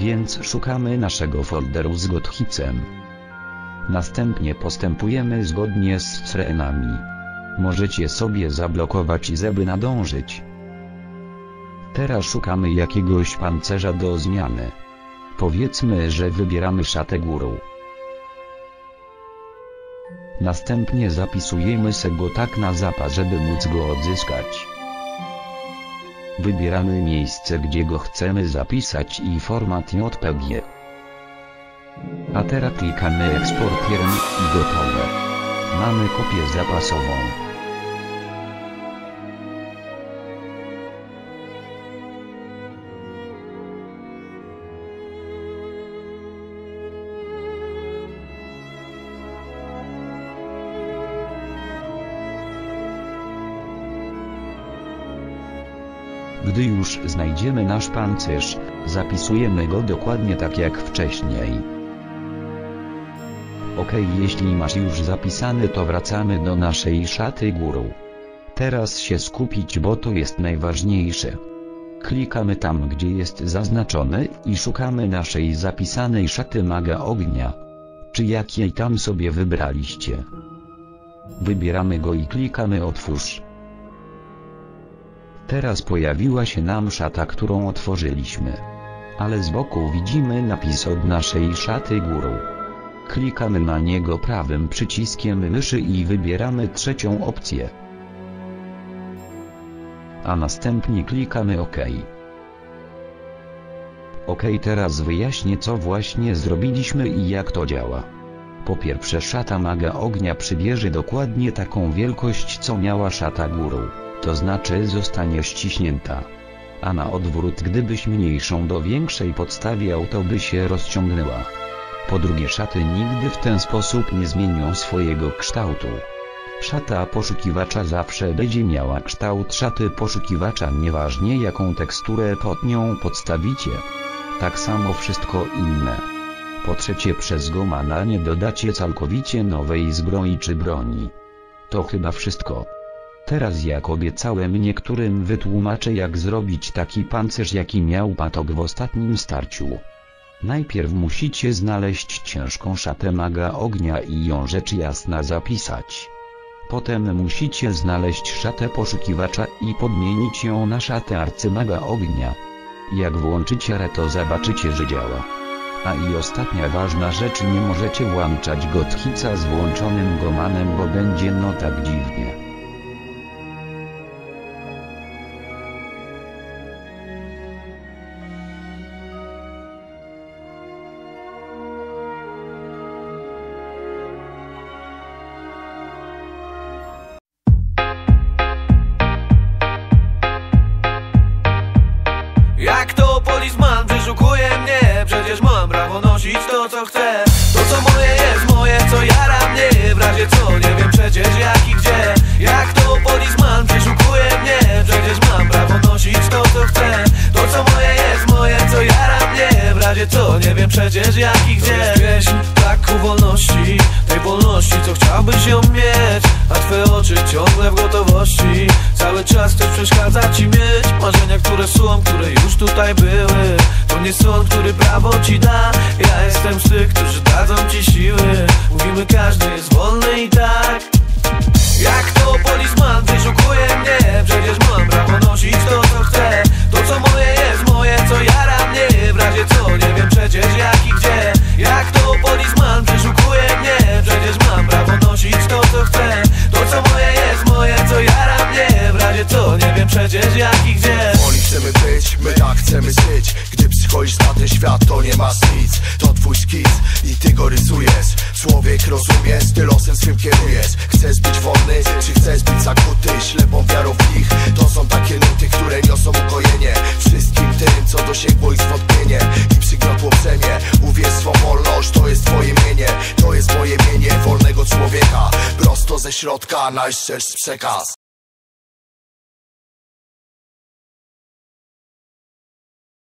Więc szukamy naszego folderu z Gotthicem. Następnie postępujemy zgodnie z srenami. Możecie sobie zablokować i zeby nadążyć. Teraz szukamy jakiegoś pancerza do zmiany. Powiedzmy, że wybieramy szatę górą. Następnie zapisujemy se go tak na zapas, żeby móc go odzyskać. Wybieramy miejsce, gdzie go chcemy zapisać i format JPG. A teraz klikamy eksportierem i gotowe. Mamy kopię zapasową. Gdy już znajdziemy nasz pancerz, zapisujemy go dokładnie tak jak wcześniej. Ok, jeśli masz już zapisany to wracamy do naszej szaty górą. Teraz się skupić, bo to jest najważniejsze. Klikamy tam, gdzie jest zaznaczony i szukamy naszej zapisanej szaty maga ognia. Czy jakiej tam sobie wybraliście. Wybieramy go i klikamy otwórz. Teraz pojawiła się nam szata, którą otworzyliśmy. Ale z boku widzimy napis od naszej szaty górą. Klikamy na niego prawym przyciskiem myszy i wybieramy trzecią opcję. A następnie klikamy OK. OK teraz wyjaśnię co właśnie zrobiliśmy i jak to działa. Po pierwsze szata maga ognia przybierze dokładnie taką wielkość co miała szata górą to znaczy zostanie ściśnięta. A na odwrót gdybyś mniejszą do większej podstawiał to by się rozciągnęła. Po drugie szaty nigdy w ten sposób nie zmienią swojego kształtu. Szata poszukiwacza zawsze będzie miała kształt szaty poszukiwacza nieważnie jaką teksturę pod nią podstawicie. Tak samo wszystko inne. Po trzecie przez gomana nie dodacie całkowicie nowej zbroi czy broni. To chyba wszystko. Teraz jak obiecałem niektórym wytłumaczę jak zrobić taki pancerz jaki miał patok w ostatnim starciu. Najpierw musicie znaleźć ciężką szatę maga ognia i ją rzecz jasna zapisać. Potem musicie znaleźć szatę poszukiwacza i podmienić ją na szatę arcymaga ognia. Jak włączycie re to zobaczycie że działa. A i ostatnia ważna rzecz nie możecie włączać Gothica z włączonym gomanem bo będzie no tak dziwnie. To co chcę. To co moje jest moje, co jara mnie. W razie co, nie wiem przecież jak i gdzie. Jak to polisman wyszukuje mnie? Przecież mam prawo nosić to co chcę. To co moje jest moje, co jara mnie. W razie co, nie wiem przecież jak i gdzie. To jest pieśń braku wolności. Tej wolności, co chciałbyś ją mieć ciągle w gotowości. Cały czas ktoś przeszkadza ci mieć Marzenia, które są, które już tutaj były. To nie sąd, który prawo ci da. Ja jestem z tych, którzy dadzą To twój skiz i ty go rysujesz. Człowiek rozumiesz, ty losem swym kierujesz. Chcesz być wolny, czy chcesz być zakuty? Ślepą wiarą w nich. To są takie nuty, które niosą ukojenie. Wszystkim tym, co dosięgło ich zwątpienie. I przygniotło brzemię Uwierz swą wolność, to jest twoje mienie. To jest moje mienie wolnego człowieka. Prosto ze środka najszczerszy przekaz